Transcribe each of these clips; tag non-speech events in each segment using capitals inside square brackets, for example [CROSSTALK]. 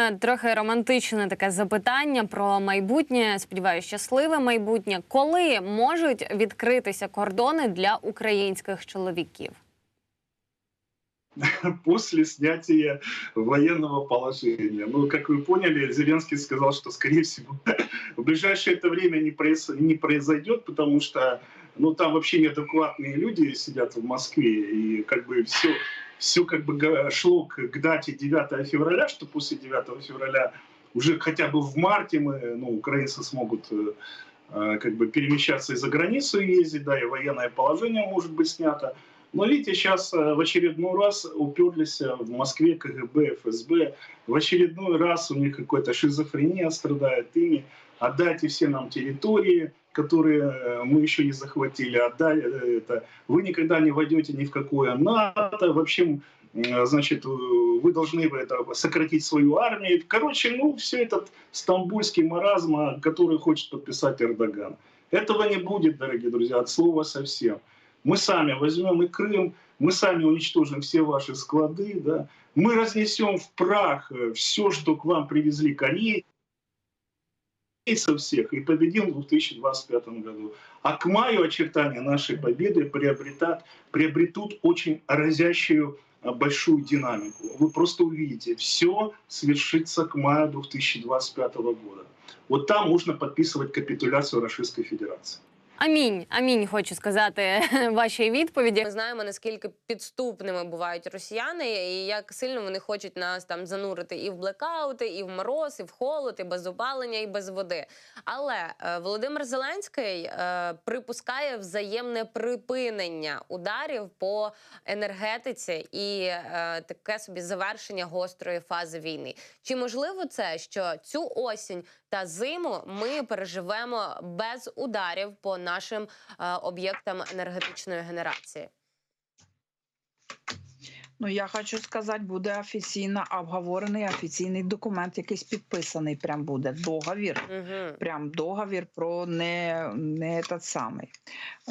ще трохи романтичне таке запитання про майбутнє. Сподіваюся, щасливе майбутнє. Коли можуть відкритися кордони для українських чоловіків? [LAUGHS] после снятия военного положения. Ну, как вы поняли, Зеленский сказал, что, скорее всего, [LAUGHS] в ближайшее это время не, произ- не произойдет, потому что ну, там вообще неадекватные люди сидят в Москве, и как бы все, все как бы шло к, к дате 9 февраля, что после 9 февраля уже хотя бы в марте мы, ну, украинцы смогут э, э, как бы перемещаться и за границу ездить, да, и военное положение может быть снято. Но видите, сейчас в очередной раз уперлись э, в Москве КГБ, ФСБ. В очередной раз у них какая-то шизофрения страдает ими. Отдайте все нам территории, которые э, мы еще не захватили. Отдай э, это. Вы никогда не войдете ни в какое НАТО. В общем, значит, э, вы должны это, сократить свою армию. Короче, ну, все этот стамбульский маразм, а, который хочет подписать Эрдоган. Этого не будет, дорогие друзья, от слова совсем. Мы сами возьмем и Крым, мы сами уничтожим все ваши склады, да, мы разнесем в прах все, что к вам привезли корейцы всех, и победим в 2025 году. А к маю очертания нашей победы приобретат, приобретут очень разящую а, большую динамику. Вы просто увидите, все свершится к маю 2025 года. Вот там можно подписывать капитуляцию Российской Федерации. Амінь, амінь, хочу сказати [LAUGHS] вашій відповіді. Ми знаємо наскільки підступними бувають росіяни, і як сильно вони хочуть нас там занурити і в блекаути, і в мороз, і в холод, і без опалення, і без води. Але е, Володимир Зеленський е, припускає взаємне припинення ударів по енергетиці і е, таке собі завершення гострої фази війни. Чи можливо це, що цю осінь та зиму ми переживемо без ударів по нашим е, об'єктам енергетичної генерації? Ну, я хочу сказати, буде офіційно обговорений офіційний документ, якийсь підписаний. Прям буде договір. Угу. Прям договір про не, не этот самий.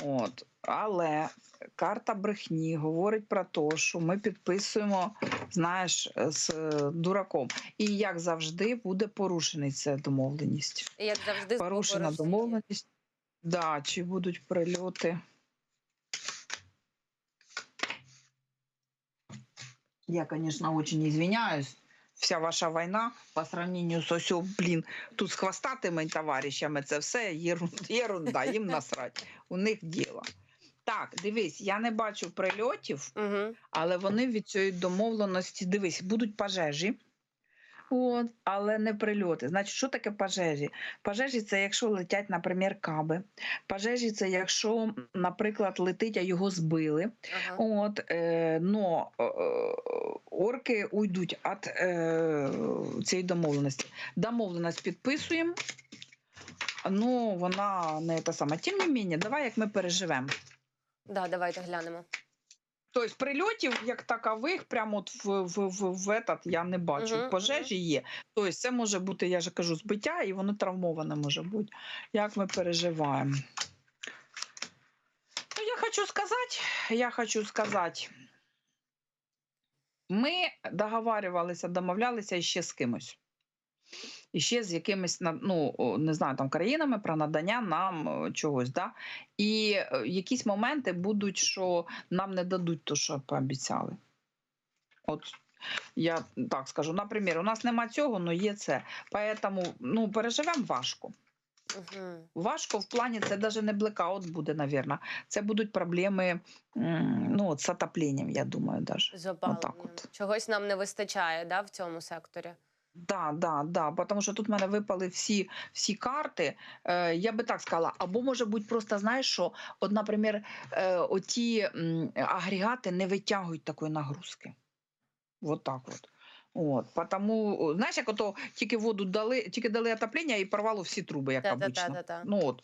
От. Але карта брехні говорить про те, що ми підписуємо, знаєш, з дураком. І як завжди буде порушений ця домовленість. І як завжди Порушена домовленість. Да, чи будуть прильоти? Я, конечно, очень извиняюсь. Вся ваша війна по сравнению з ось, блін, тут з хвостатими товаришами це все єрунда, їм насрать. У них діло. Так, дивись, я не бачу прильотів, але вони від цієї домовленості, дивись, будуть пожежі. От, але не прильоти. Значить, що таке пожежі? Пожежі це якщо летять, наприклад, каби. Пожежі це якщо, наприклад, летить, а його збили. Ага. От, е, но е, орки уйдуть від е, цієї домовленості. Домовленість підписуємо. Ну, вона не та сама. Тим не менше, давай як ми переживемо. Да, давайте глянемо. Тобто прильотів як такових, прямо от в, в, в, в этот я не бачу. Мгм, Пожежі є. Тобто це може бути, я ж кажу, збиття, і воно травмоване може бути. Як ми переживаємо? Ну, я хочу сказати, я хочу сказати, ми договарювалися, домовлялися ще з кимось. І ще з якимись ну, не знаю, там країнами про надання нам чогось. Да? І е, якісь моменти будуть, що нам не дадуть то, що пообіцяли. От я так скажу. Наприклад, у нас нема цього, але є це. Поэтому ну, переживемо важко. Угу. Важко в плані, це навіть не блекаут буде, напевно. Це будуть проблеми ну, от, з отопленням, я думаю, даже. З опаленням. от. Чогось нам не вистачає да, в цьому секторі. Да, да, да, тому що тут в мене випали всі, всі карти. Е, я би так сказала, або може бути просто, знаєш, що, от, наприклад, е, оті агрегати не витягують такої нагрузки. Вот так от. От, тому, о, знаєш, як ото тільки воду дали, тільки дали отоплення і порвало всі труби, як обично. Та-та-та-та-та. Ну от.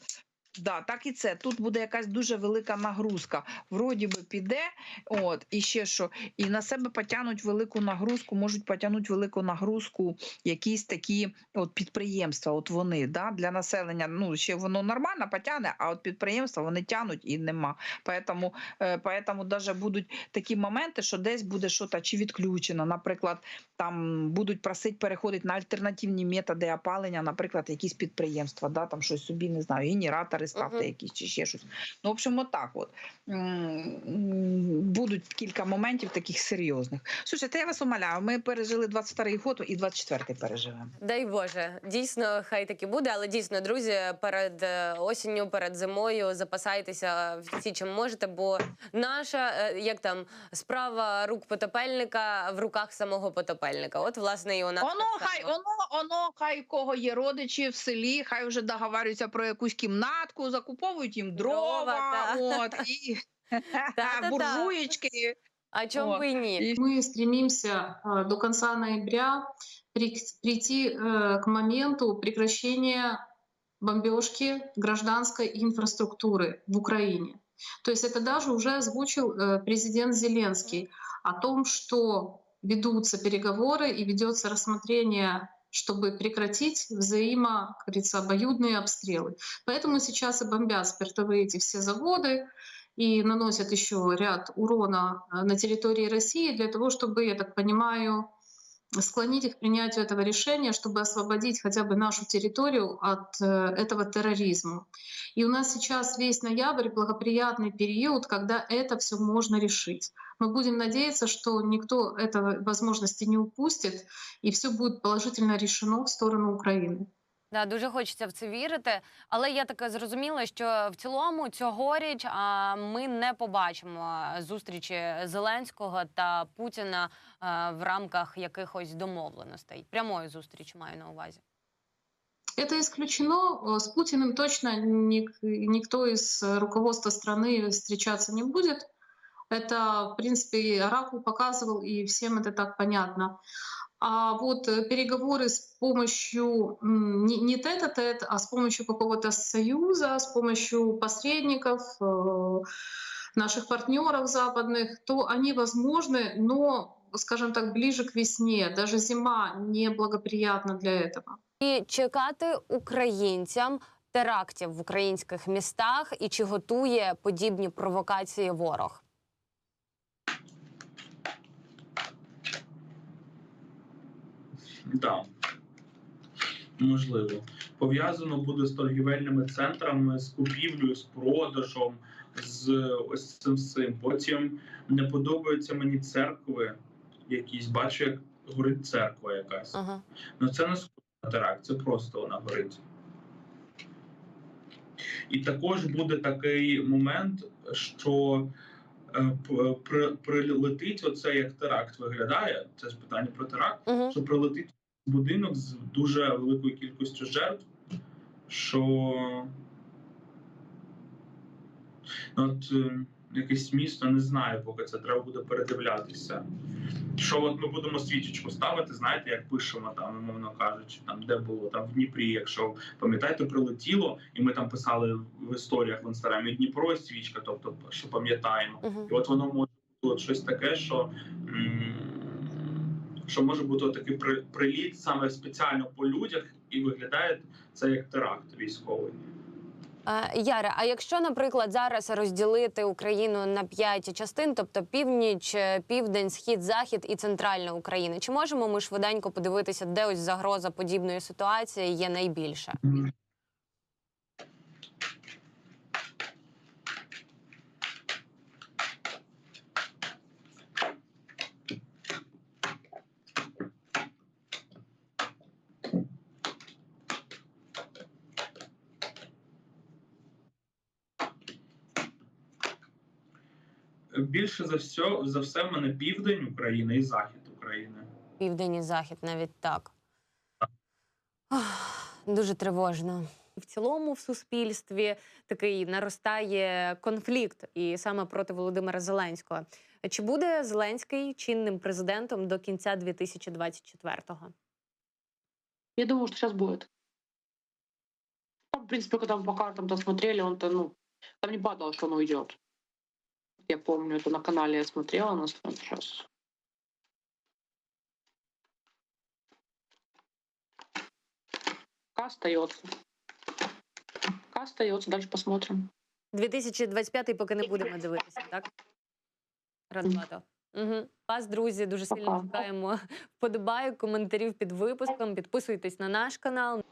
Да, так і це. Тут буде якась дуже велика нагрузка. Вроді би піде, от, і ще що. І на себе потягнуть велику нагрузку, можуть потягнути велику нагрузку якісь такі от підприємства. От вони да, для населення. Ну, ще воно нормально потягне, а от підприємства вони тягнуть і нема. Поэтому, е, поэтому даже будуть такі моменти, що десь буде щось чи відключено. Наприклад, там будуть просити переходити на альтернативні методи опалення, наприклад, якісь підприємства, да, там щось собі не знаю, генератори ставте Мгм. якісь чи ще щось. Ну, в общем, отак от. Будуть кілька моментів таких серйозних. Слушайте, я вас умоляю, ми пережили 22-й год і 24-й переживемо. Дай Боже, дійсно, хай так і буде, але дійсно, друзі, перед е, осінню, перед зимою запасайтеся всі, чим можете, бо наша е, як там справа рук потопельника в руках самого потопельника. От власне і у нас Оно так хай, само. оно, оно хай кого є родичі в селі, хай вже договарюються про якусь кімнатку, закуповують їм дрова, Дрова, от, і Та-та-та. [LAUGHS] буржуєчки. А чому О, б і ні? і Мы стремимся э, до конца ноября при- прийти э, к моменту прекращения бомбежки гражданской инфраструктуры в Украине. То есть это даже уже озвучил э, президент Зеленский о том, что ведутся переговоры и ведется рассмотрение чтобы прекратить взаимо, как говорится, обоюдные обстрелы. Поэтому сейчас и бомбят спиртовые эти все заводы, и наносят еще ряд урона э, на территории России для того, чтобы, я так понимаю, склонить их к принятию этого решения, чтобы освободить хотя бы нашу территорию от э, этого терроризма. И у нас сейчас весь ноябрь благоприятный период, когда это все можно решить. Мы будем надеяться, что никто этого возможности не упустит, и все будет положительно решено в сторону Украины. Да, дуже хочеться в це вірити, але я таке зрозуміла, що в цілому цьогоріч а, ми не побачимо зустрічі Зеленського та Путіна а, в рамках якихось домовленостей. Прямої зустрічі маю на увазі. Это исключено. Э, С Путиным точно ник- никто из э, руководства страны встречаться не будет. Это, в принципе, и Оракул показывал, и всем это так понятно. А вот э, переговоры с помощью м, не, не тет-а-тет, а с помощью какого-то союза, с помощью посредников, э, наших партнеров западных, то они возможны, но, скажем так, ближе к весне. Даже зима неблагоприятна для этого. І чекати українцям терактів в українських містах, і чи готує подібні провокації ворог? Да. Можливо. Пов'язано буде з торгівельними центрами, з купівлею, з продажем, з ось цим всім. Потім не подобаються мені церкви якісь. Бачу, як горить церква якась. Ага. Ну це не схоже теракт, це просто вона горить. І також буде такий момент, що е, при- прилетить оце як теракт виглядає. Це ж питання про теракт Угу. що прилетить будинок з дуже великою кількістю жертв, що от е, якесь місто не знаю, поки це треба буде передивлятися. Що от ми будемо свічечку ставити, знаєте, як пишемо там, умовно кажучи, там де було там в Дніпрі, якщо пам'ятаєте, прилетіло, і ми там писали в історіях в інстаграмі Дніпро свічка, тобто що пам'ятаємо. Угу. І от воно може бути от щось таке, що, що може бути такий при, приліт саме спеціально по людях, і виглядає це як теракт військовий. Яре, а якщо, наприклад, зараз розділити Україну на п'ять частин, тобто північ, е, південь, схід, захід і центральна Україна, чи можемо ми швиденько подивитися, де ось загроза подібної ситуації є найбільше? Більше за все, за все в мене південь України і захід України. Південь і захід, навіть так. Ах, Дуже тривожно. В цілому в суспільстві такий наростає конфлікт, і саме проти Володимира Зеленського. Чи буде Зеленський чинним президентом до кінця 2024-го? Я думаю, что сейчас будет. в принципе, когда мы по картам-то смотрели, он-то, ну, там не падало, что он уйдет. Я помню, это на канале я смотрела, на сейчас. К остается. К остается, дальше посмотрим. 2025 поки не будемо дивитися, так? Радбато. Угу. Вас, друзі, дуже сильно чекаємо [LAUGHS] вподобайок, коментарів під випуском. Підписуйтесь на наш канал.